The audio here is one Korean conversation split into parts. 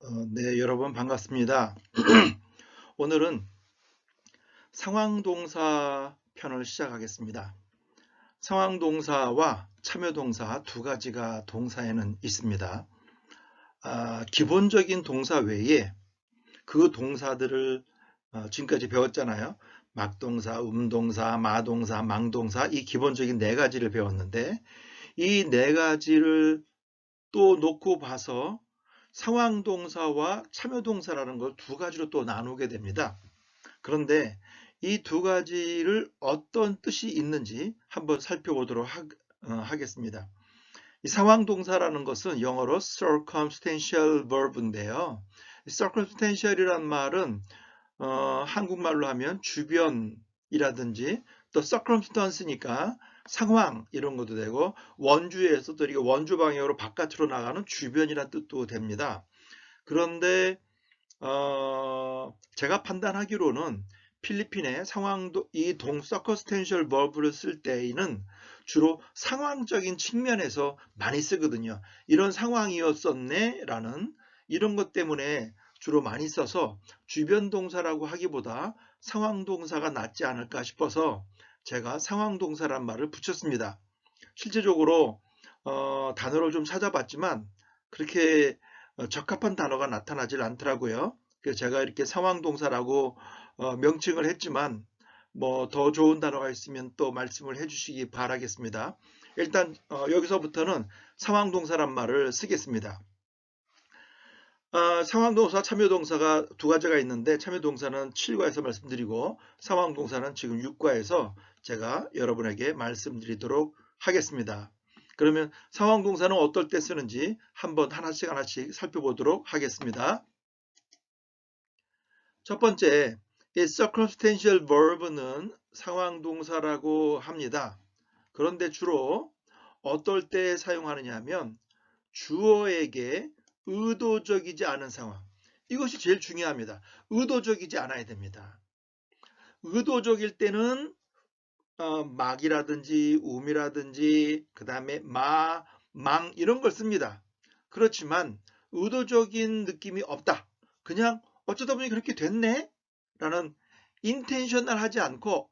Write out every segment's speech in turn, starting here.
어, 네, 여러분 반갑습니다. 오늘은 상황동사 편을 시작하겠습니다. 상황동사와 참여동사 두 가지가 동사에는 있습니다. 아, 기본적인 동사 외에 그 동사들을 어, 지금까지 배웠잖아요. 막동사, 음동사, 마동사, 망동사 이 기본적인 네 가지를 배웠는데 이 네 가지를 또 놓고 봐서 상황동사와 참여동사라는 걸 두 가지로 또 나누게 됩니다. 그런데 이 두 가지를 어떤 뜻이 있는지 한번 살펴보도록 하, 겠습니다 이 상황동사라는 것은 영어로 circumstantial verb인데요. circumstantial이란 말은 어, 한국말로 하면 주변이라든지 또 circumstance니까 상황 이런 것도 되고 원주에서 또 이게 원주 방향으로 바깥으로 나가는 주변이라는 뜻도 됩니다. 그런데 어, 제가 판단하기로는 필리핀의 상황도 이 동 서커스텐셜 버브를 쓸 때에는 주로 상황적인 측면에서 많이 쓰거든요. 이런 상황이었었네 라는 이런 것 때문에 주로 많이 써서 주변 동사라고 하기보다 상황 동사가 낫지 않을까 싶어서 제가 상황동사란 말을 붙였습니다. 실제적으로 어, 단어를 좀 찾아봤지만 그렇게 어, 적합한 단어가 나타나질 않더라고요. 그래서 제가 이렇게 상황동사라고 어, 명칭을 했지만 뭐 더 좋은 단어가 있으면 또 말씀을 해주시기 바라겠습니다. 일단 어, 여기서부터는 상황동사란 말을 쓰겠습니다. 아, 상황동사, 참여동사가 두 가지가 있는데 참여동사는 7과에서 말씀드리고 상황동사는 지금 6과에서 제가 여러분에게 말씀드리도록 하겠습니다. 그러면 상황동사는 어떨 때 쓰는지 한번 하나씩 하나씩 살펴보도록 하겠습니다. 첫 번째, 이 circumstantial verb는 상황동사라고 합니다. 그런데 주로 어떨 때 사용하느냐 하면 주어에게 의도적이지 않은 상황. 이것이 제일 중요합니다. 의도적이지 않아야 됩니다. 의도적일 때는 어, 막이라든지 um이라든지 그 다음에 마, 망 이런 걸 씁니다. 그렇지만 의도적인 느낌이 없다. 그냥 어쩌다 보니 그렇게 됐네? 라는 인텐셔널 하지 않고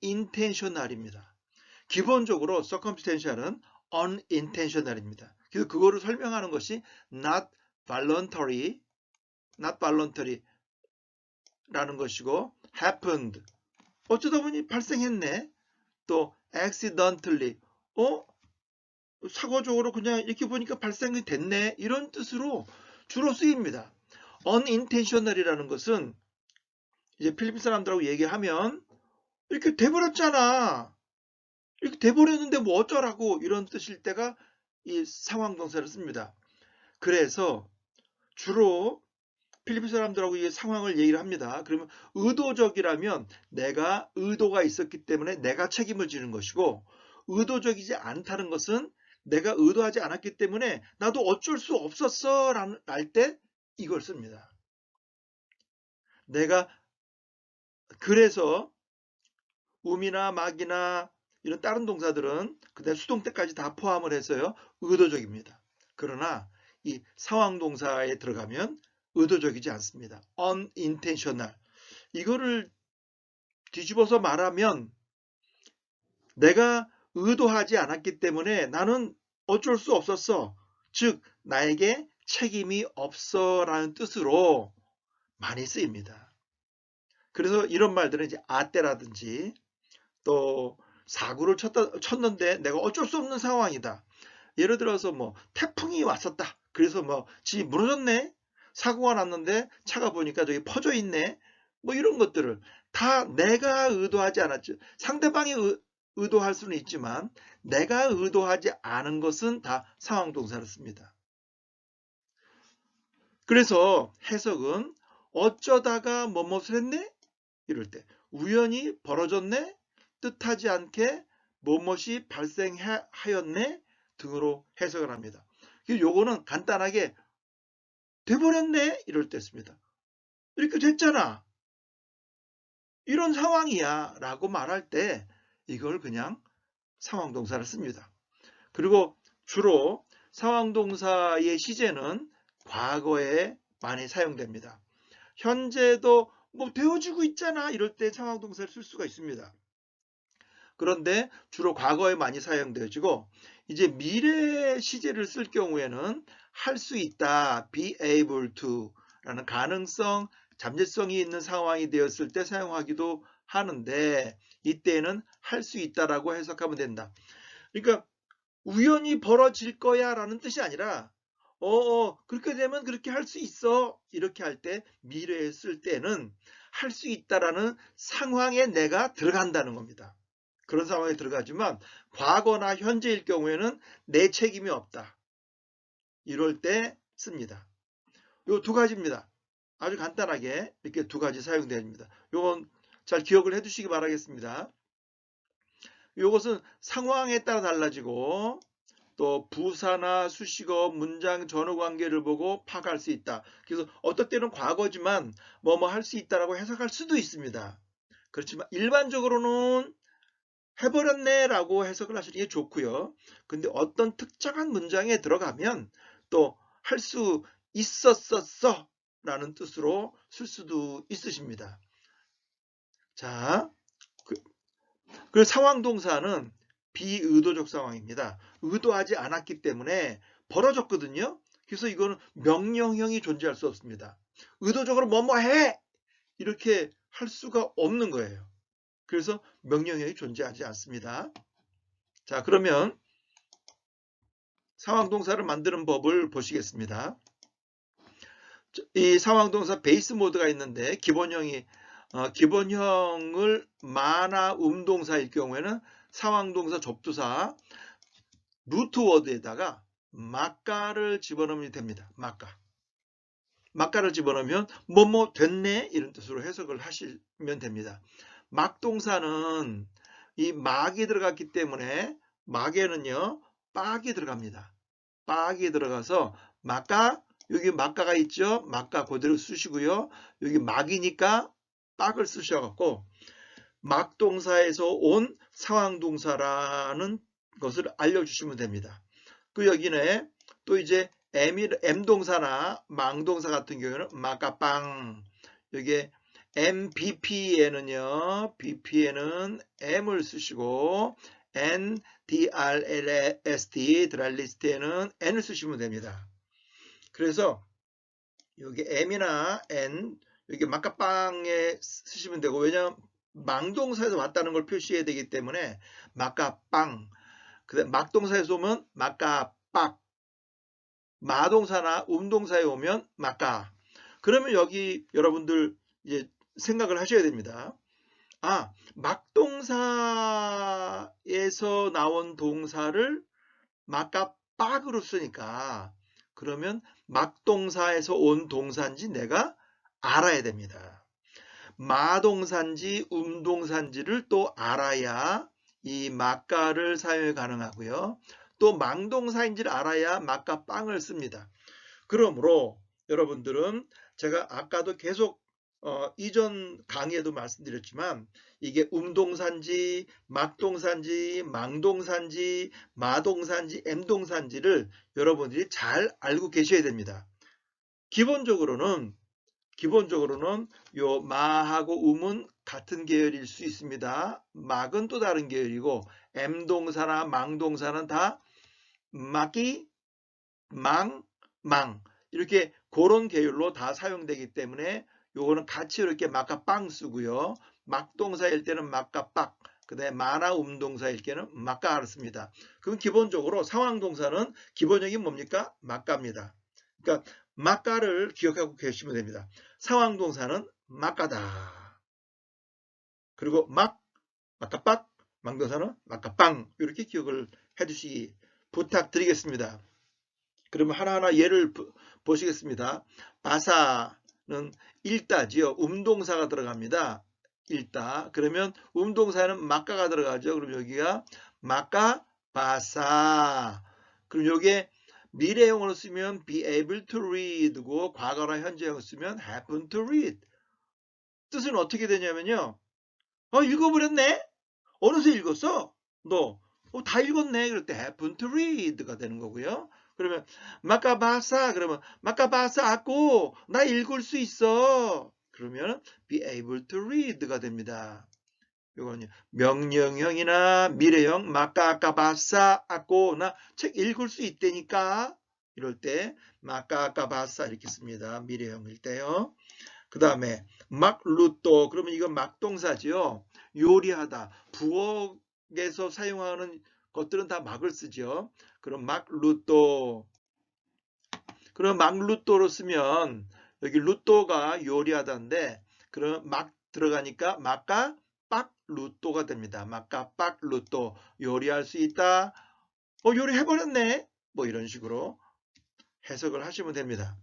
unintentional입니다. 기본적으로 circumstantial은 unintentional입니다. 그래서 그거를 설명하는 것이 not voluntary, not voluntary 라는 것이고 happened. 어쩌다 보니 발생했네. 또 accidentally. 어? 사고적으로 그냥 이렇게 보니까 발생이 됐네. 이런 뜻으로 주로 쓰입니다. unintentional이라는 것은 이제 필리핀 사람들하고 얘기하면 이렇게 돼버렸잖아. 이렇게 돼버렸는데 뭐 어쩌라고 이런 뜻일 때가 이 상황 동사를 씁니다. 그래서 주로 필리핀 사람들하고 이 상황을 얘기를 합니다. 그러면 의도적이라면 내가 의도가 있었기 때문에 내가 책임을 지는 것이고 의도적이지 않다는 것은 내가 의도하지 않았기 때문에 나도 어쩔 수 없었어 라는 때 이걸 씁니다. 내가 그래서 um이나 막이나 이런 다른 동사들은 그다음 수동 때까지 다 포함을 해서요. 의도적입니다. 그러나 이 상황 동사에 들어가면 의도적이지 않습니다. unintentional. 이거를 뒤집어서 말하면 내가 의도하지 않았기 때문에 나는 어쩔 수 없었어. 즉 나에게 책임이 없어 라는 뜻으로 많이 쓰입니다. 그래서 이런 말들은 이제 아때라든지 또 사고를 쳤다, 쳤는데 내가 어쩔 수 없는 상황이다. 예를 들어서 뭐 태풍이 왔었다. 그래서 뭐 집이 무너졌네. 사고가 났는데 차가 보니까 저기 퍼져 있네. 뭐 이런 것들을 다 내가 의도하지 않았죠. 상대방이 의, 의도할 수는 있지만 내가 의도하지 않은 것은 다 상황 동사를 씁니다. 그래서 해석은 어쩌다가 뭐뭇을 했네? 이럴 때 우연히 벌어졌네? 뜻하지 않게 무엇이 발생하였네 등으로 해석을 합니다. 요거는 간단하게 돼버렸네 이럴 때 씁니다. 이렇게 됐잖아. 이런 상황이야 라고 말할 때 이걸 그냥 상황동사를 씁니다. 그리고 주로 상황동사의 시제는 과거에 많이 사용됩니다. 현재도 뭐 되어지고 있잖아 이럴 때 상황동사를 쓸 수가 있습니다. 그런데 주로 과거에 많이 사용되어지고 이제 미래 시제를 쓸 경우에는 할 수 있다, be able to 라는 가능성, 잠재성이 있는 상황이 되었을 때 사용하기도 하는데 이때는 할 수 있다라고 해석하면 된다. 그러니까 우연히 벌어질 거야 라는 뜻이 아니라 어, 어 그렇게 되면 그렇게 할 수 있어 이렇게 할 때 미래에 쓸 때는 할 수 있다라는 상황에 내가 들어간다는 겁니다. 그런 상황에 들어가지만 과거나 현재일 경우에는 내 책임이 없다. 이럴 때 씁니다. 요 두 가지입니다. 아주 간단하게 이렇게 두 가지 사용됩니다. 요건 잘 기억을 해 두시기 바라겠습니다. 요것은 상황에 따라 달라지고 또 부사나 수식어, 문장, 전후 관계를 보고 파악할 수 있다. 그래서 어떨 때는 과거지만 뭐뭐 할 수 있다라고 해석할 수도 있습니다. 그렇지만 일반적으로는 해버렸네 라고 해석을 하시는 게 좋고요. 근데 어떤 특정한 문장에 들어가면 또 할 수 있었었어 라는 뜻으로 쓸 수도 있으십니다. 자, 그, 그 상황 동사는 비의도적 상황입니다. 의도하지 않았기 때문에 벌어졌거든요. 그래서 이거는 명령형이 존재할 수 없습니다. 의도적으로 뭐뭐 해! 이렇게 할 수가 없는 거예요. 그래서 명령형이 존재하지 않습니다. 자, 그러면 상황동사를 만드는 법을 보시겠습니다. 이 상황동사 베이스 모드가 있는데 기본형이 어, 기본형을 만화 음동사일 경우에는 상황동사 접두사 루트 워드에다가 막가를 집어넣으면 됩니다. 막가. 막가를 집어넣으면 뭐뭐 됐네 이런 뜻으로 해석을 하시면 됩니다. 막동사는 이 막이 들어갔기 때문에 막에는요 빡이 들어갑니다. 빡이 들어가서 막가 여기 막가가 있죠. 막가 그대로 쓰시고요. 여기 막이니까 빡을 쓰셔갖고 막동사에서 온 상황동사라는 것을 알려주시면 됩니다. 그 여기는 또 이제 M동사나 망동사 같은 경우는 막가빵 여기에 MBP에는요, BP에는 M을 쓰시고 N, DRLST, 드랄리스트에는 N을 쓰시면 됩니다. 그래서 여기 M이나 N, 여기 막가빵에 쓰시면 되고, 왜냐하면 망동사에서 왔다는 걸 표시해야 되기 때문에 막가빵, 막동사에서 오면 막가빡, 마동사나 음동사에 오면 막가. 그러면 여기 여러분들 이제 생각을 하셔야 됩니다. 아, 막동사에서 나온 동사를 막가 빡으로 쓰니까 그러면 막동사에서 온 동사인지 내가 알아야 됩니다. 마동사인지 음동사인지를 또 알아야 이 막가를 사용이 가능하고요. 또 망동사인지를 알아야 막가 빵을 씁니다. 그러므로 여러분들은 제가 아까도 계속 어, 이전 강의에도 말씀드렸지만 이게 음동산지, 막동산지, 망동산지, 마동산지, M동산지를 여러분들이 잘 알고 계셔야 됩니다. 기본적으로는 기본적으로는 요 마하고 음은 같은 계열일 수 있습니다. 막은 또 다른 계열이고 M동사나 망동사는 다 막이, 망, 망 이렇게 그런 계열로 다 사용되기 때문에 요거는 같이 이렇게 막가 빵 쓰고요. 막동사일 때는 막가 빡, 그 다음에 마나 음동사일 때는 막가를 씁니다. 그럼 기본적으로 상황동사는 기본적인 뭡니까? 막가입니다. 그러니까 막가를 기억하고 계시면 됩니다. 상황동사는 막가다. 그리고 막, 막가빡, 망동사는 막가빵 이렇게 기억을 해주시기 부탁드리겠습니다. 그러면 하나하나 예를 보시겠습니다. 바사는 일다지요. 음동사가 들어갑니다. 일다. 그러면 음동사는 막가가 들어가죠. 그럼 여기가 막가 바사. 그럼 여기에 미래형으로 쓰면 be able to read고 과거나 현재형으로 쓰면 happen to read. 뜻은 어떻게 되냐면요. 어, 읽어버렸네? 어느새 읽었어? 너. 어, 다 읽었네. 그럴 때 happen to read가 되는 거고요. 그러면 마카바사 그러면 마카바사 아고 나 읽을 수 있어. 그러면 be able to read가 됩니다. 이거는 명령형이나 미래형 마카카바사 아고 나 책 읽을 수 있다니까 이럴 때 마카카바사 이렇게 씁니다. 미래형일 때요. 그 다음에 막루또 그러면 이건 막동사지요. 요리하다 부엌에서 사용하는 것들은 다 막을 쓰죠. 그럼 막 루또 그럼 막 루또로 쓰면 여기 루또가 요리하다인데 그럼 막 들어가니까 막가 빡 루또가 됩니다. 막가 빡 루또 요리할 수 있다. 어 요리해버렸네. 뭐 이런 식으로 해석을 하시면 됩니다.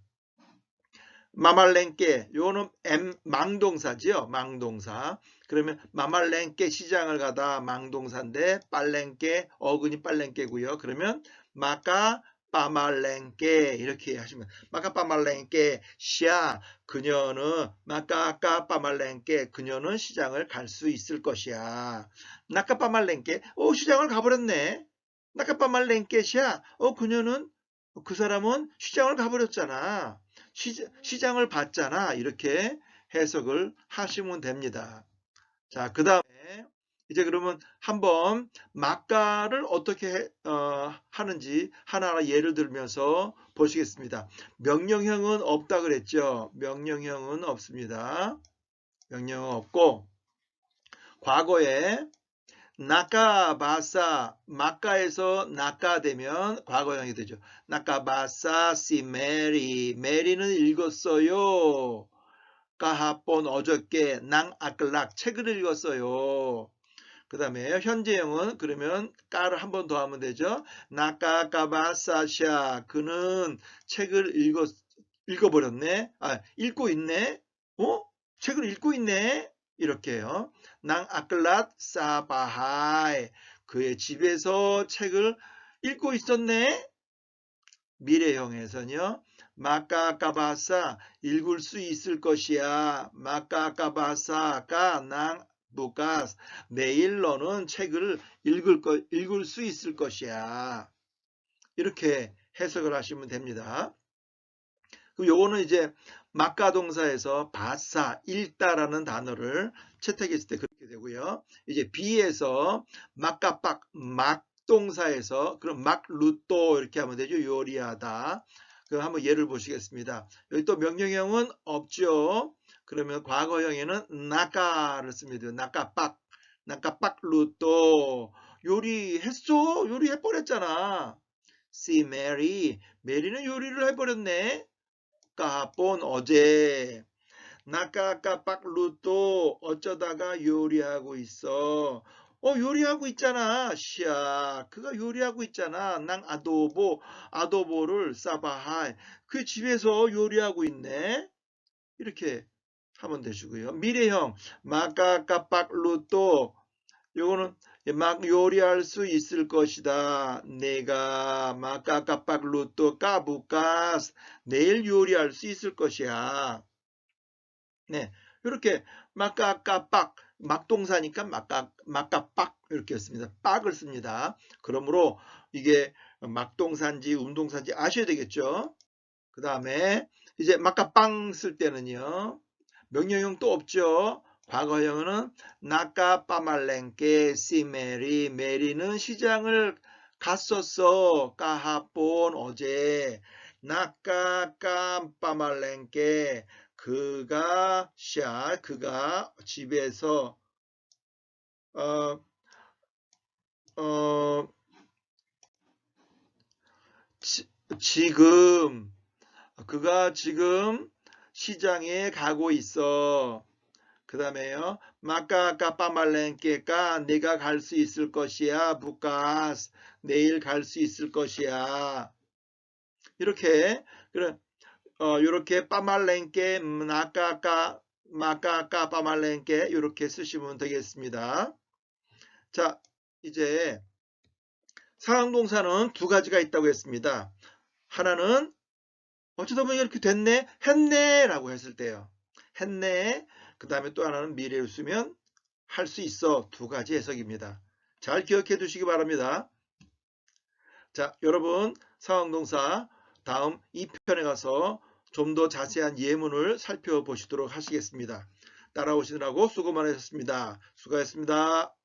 마말랭께 요거는 M 망동사지요. 망동사. 그러면 마말랭께 시장을 가다 망동사인데 빨랭께 어근이 빨랭께고요. 그러면 마카 빠말랭께 이렇게 하시면 마카 빠말랭께 시아 그녀는 마카까 빠말랭께 그녀는 시장을 갈 수 있을 것이야. 나카 빠말랭께 오 시장을 가버렸네. 나카 빠말랭께 시아 어 그녀는 그 사람은 시장을 가버렸잖아. 시, 장 을 봤잖아. 이렇게 해석을 하시면 됩니다. 자, 그 다음에 이제 그러면 한번 막가를 어떻게 해, 어, 하는지 하나하나 예를 들면서 보시겠습니다. 명령형은 없다 그랬죠. 명령형은 없습니다. 명령은 없고 과거에 나카바사 마카에서 나카 되면 과거형이 되죠. 나카바사 시 메리 메리는 읽었어요. 까하본 어저께 낭 아클락 책을 읽었어요. 그 다음에 현재형은 그러면 까를 한 번 더 하면 되죠. 나카카바사샤 그는 책을 읽었 읽어버렸네. 아 읽고 있네. 어? 책을 읽고 있네. 이렇게요. 낭 아클랏 사바하이 그의 집에서 책을 읽고 있었네. 미래형에서는요. 마카카바사 읽을 수 있을 것이야. 마카카바사가 낭 부가스 내일 너는 책을 읽을 거, 읽을 수 있을 것이야. 이렇게 해석을 하시면 됩니다. 그럼 요거는 이제 막가 동사에서 바사, 읽다라는 단어를 채택했을 때 그렇게 되고요. 이제 B에서 막가빡, 막동사에서 그럼 막루또 이렇게 하면 되죠. 요리하다. 그 한번 예를 보시겠습니다. 여기 또 명령형은 없죠. 그러면 과거형에는 나까를 씁니다. 나까빡, 나까빡 루또 요리했어? 요리해버렸잖아. See Mary, 메리는 요리를 해버렸네. 까본 어제. 나까까 빡 루또 어쩌다가 요리하고 있어. 어 요리하고 있잖아 시야 그가 요리하고 있잖아. 난 아도보 아도보를 싸바하 그 집에서 요리하고 있네. 이렇게 하면 되시고요. 미래형 마까까 빡 루또 요거는 막 요리할 수 있을 것이다. 내가 마까까빡 루또 까부까스 내일 요리할 수 있을 것이야. 네, 이렇게 마까까빡 막동사니까 막까 막까빡 이렇게 씁니다. 빡을 씁니다. 그러므로 이게 막동사인지 운동사인지 아셔야 되겠죠. 그 다음에 이제 막까빵 쓸 때는요. 명령형 또 없죠. 과거형은 나까 빠말랭께 시메리 메리는 시장을 갔었어 까하본 어제 나까 깜빠말랭께 그가 샤 그가 집에서 어, 어, 지, 지금 그가 지금 시장에 가고 있어. 그 다음에요. 마카카 빠말랭께가 내가 갈 수 있을 것이야. 부카스 내일 갈 수 있을 것이야. 이렇게 그래 어 이렇게 빠말랭께 마카카 마카카 빠말랭께 이렇게 쓰시면 되겠습니다. 자 이제 상황동사는 두 가지가 있다고 했습니다. 하나는 어쩌다 보니 이렇게 됐네 했네 라고 했을 때요. 했네 그 다음에 또 하나는 미래를 쓰면 할 수 있어 두 가지 해석입니다. 잘 기억해 두시기 바랍니다. 자, 여러분 상황동사 다음 2편에 가서 좀 더 자세한 예문을 살펴보시도록 하시겠습니다. 따라오시느라고 수고 많으셨습니다. 수고하셨습니다.